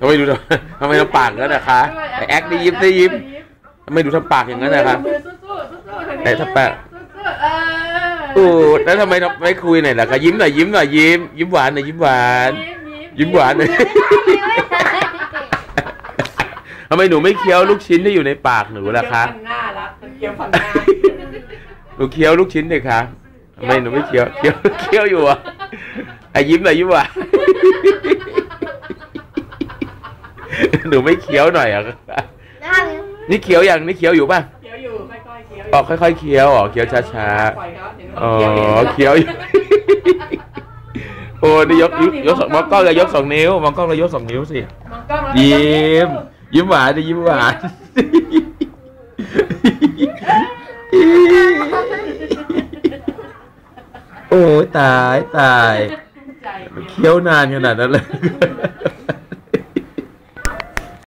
ทำไมดูทำทำไมทำปากงั้นนะคะแอคได้ยิ้มได้ยิ้มทำไมดูทำปากอย่างนั้นนะคะมือสู้ๆสู้ๆทางนี้แต่ถ้าแปะสู้ๆเออโอ้แล้วทำไมไม่คุยหน่อยล่ะคะยิ้มหน่อยยิ้มหน่อยยิ้มยิ้มหวานหน่อยยิ้มหวาน ยิ้มหวานหน่อยทำไมหนูไม่เคี้ยวลูกชิ้นที่อยู่ในปากหนูล่ะคะเกี่ยวฟันหน้าละเกี่ยวฟันหน้าหนูเคี้ยวลูกชิ้นเลยคะทำไมหนูไม่เคี้ยวเคี้ยวเคี้ยวอยู่อะไอ้ยิ้มหน่อยยิ้มหวาน หนูไม่เคี้ยวหน่อยอะน่าเลยนี่เคี้ยวยังนี่เคี้ยวอยู่ป่ะเคี้ยวอยู่ค่อยๆเคี้ยวออกค่อยๆเคี้ยวอ๋อเคี้ยวช้าปล่อยเขาเดี๋ยวๆอ๋อเขาเคี้ยวเองเคี้ยวอยู่ โอ้นี่ยกยกยกสองมองกล้องเลยยกสองนิ้วมองกล้องเลยยกสองนิ้วสิ มองกล้องแล้วยิ้ม ยิ้มหวานดิยิ้มหวานโอ้ยตายตาย ใจเคี้ยวนานขนาดนั้นเลยเ